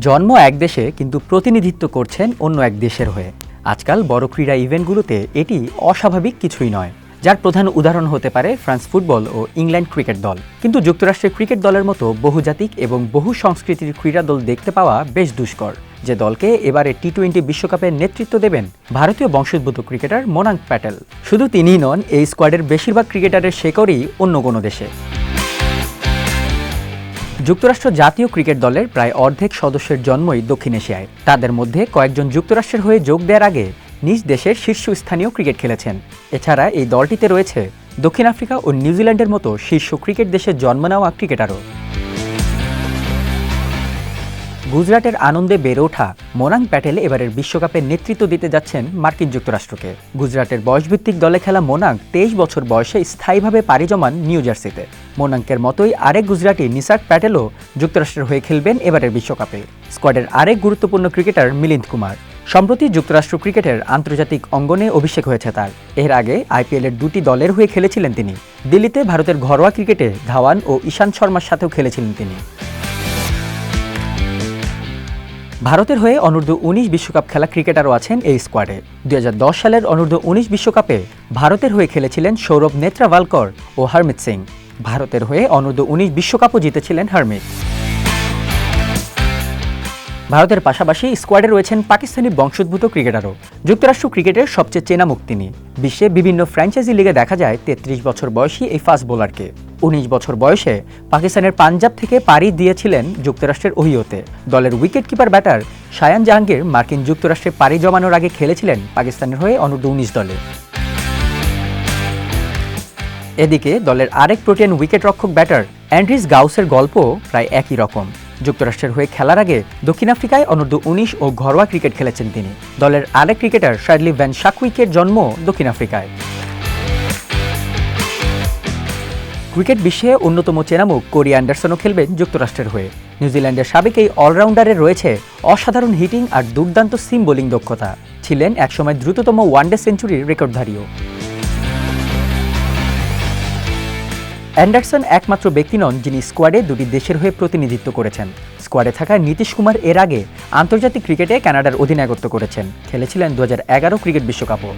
জন্ম এক দেশে কিন্তু প্রতিনিধিত্ব করছেন অন্য এক দেশের হয়ে। আজকাল বড় ক্রীড়া ইভেন্টগুলোতে এটি অস্বাভাবিক কিছুই নয়, যার প্রধান উদাহরণ হতে পারে ফ্রান্স ফুটবল ও ইংল্যান্ড ক্রিকেট দল। কিন্তু যুক্তরাষ্ট্রের ক্রিকেট দলের মতো বহুজাতিক এবং বহু সংস্কৃতির ক্রীড়া দল দেখতে পাওয়া বেশ দুষ্কর। যে দলকে এবারে টি টোয়েন্টি বিশ্বকাপের নেতৃত্ব দেবেন ভারতীয় বংশোদ্ভূত ক্রিকেটার মোনাঙ্ক প্যাটেল। শুধু তিনিই নন, এই স্কোয়াডের বেশিরভাগ ক্রিকেটারের শেকড়ই অন্য কোনো দেশে। যুক্তরাষ্ট্র জাতীয় ক্রিকেট দলের প্রায় অর্ধেক সদস্যের জন্মই দক্ষিণ এশিয়ায়। তাদের মধ্যে কয়েকজন যুক্তরাষ্ট্রের হয়ে যোগ দেওয়ার আগে নিজ দেশের শীর্ষস্থানীয় ক্রিকেট খেলেছেন। এছাড়া এই দলটিতে রয়েছে দক্ষিণ আফ্রিকা ও নিউজিল্যান্ডের মতো শীর্ষ ক্রিকেট দেশের জন্ম নেওয়া ক্রিকেটারও। গুজরাটের আনন্দে বেড়ে ওঠা মোরাং প্যাটেল এবারের বিশ্বকাপের নেতৃত্ব দিতে যাচ্ছেন মার্কিন যুক্তরাষ্ট্রকে। গুজরাটের বয়সভিত্তিক দলে খেলা মোনাঙ্ক তেইশ বছর বয়সে স্থায়ীভাবে পাড়ি জমান নিউ জার্সিতে। মোনাঙ্কের মতোই আরেক গুজরাটি নিসাক প্যাটেলও যুক্তরাষ্ট্রের হয়ে খেলবেন এবারের বিশ্বকাপে। স্কোয়াডের আরেক গুরুত্বপূর্ণ ক্রিকেটার মিলিন্দ কুমার। সম্প্রতি যুক্তরাষ্ট্র ক্রিকেটের আন্তর্জাতিক অঙ্গনে অভিষেক হয়েছে তার। এর আগে আইপিএলের দুটি দলের হয়ে খেলেছিলেন তিনি। দিল্লিতে ভারতের ঘরোয়া ক্রিকেটে ধাওয়ান ও ঈশান্ত শর্মার সাথেও খেলেছিলেন তিনি। ভারতের হয়ে অনূর্ধ্ব উনিশ বিশ্বকাপ খেলা ক্রিকেটারও আছেন এই স্কোয়াডে। দুই হাজার দশ সালের অনূর্ধ্ব উনিশ বিশ্বকাপে ভারতের হয়ে খেলেছিলেন সৌরভ নেত্রাভালকর ও হরমিত সিং। ভারতের হয়ে অনূর্ধ্ব উনিশ বিশ্বকাপও জিতেছিলেন হরমিত। ভারতের পাশাপাশি স্কোয়াডে রয়েছেন পাকিস্তানি বংশোদ্ভূত ক্রিকেটারও। যুক্তরাষ্ট্র ক্রিকেটের সবচেয়ে চেনা মুখ তিনি বিশ্বে বিভিন্ন ফ্র্যাঞ্চাইজি লিগে দেখা যায় তেত্রিশ বছর বয়সী এই ফাস্ট বোলারকে। উনিশ বছর বয়সে পাকিস্তানের পাঞ্জাব থেকে পাড়ি দিয়েছিলেন যুক্তরাষ্ট্রের ওহিওতে। দলের wicket keeper batter Shayan Jahangir মার্কিন যুক্তরাষ্ট্রে পাড়ি জমানোর আগে খেলেছিলেন পাকিস্তানের হয়ে অনূর্ধ্ব উনিশ দলে। এদিকে দলের আরেক প্রোটিয়ান উইকেট রক্ষক ব্যাটার অ্যান্ড্রিস গাউসের গল্প প্রায় একই রকম। যুক্তরাষ্ট্রের হয়ে খেলার আগে দক্ষিণ আফ্রিকায় অনূর্ধ্ব উনিশ ও ঘরোয়া ক্রিকেট খেলেছেন তিনি। দলের আরেক ক্রিকেটার শার্লি ভ্যান শাকুইকের জন্ম দক্ষিণ আফ্রিকায়। ক্রিকেট বিশ্বে অন্যতম চেনামুখ কোরি অ্যান্ডারসনও খেলবেন যুক্তরাষ্ট্রের হয়ে। নিউজিল্যান্ডের সাবেক এই অলরাউন্ডারের রয়েছে অসাধারণ হিটিং আর দুর্দান্ত সিম বোলিং দক্ষতা। ছিলেন একসময় দ্রুততম ওয়ানডে সেঞ্চুরির রেকর্ডধারীও। অ্যান্ডারসন একমাত্র ব্যক্তি নন যিনি স্কোয়াডে দুটি দেশের হয়ে প্রতিনিধিত্ব করেছেন। স্কোয়াডে থাকা নীতিশ কুমার এর আগে আন্তর্জাতিক ক্রিকেটে কানাডার অধিনায়কত্ব করেছেন। খেলেছিলেন দু হাজার এগারো ক্রিকেট বিশ্বকাপও।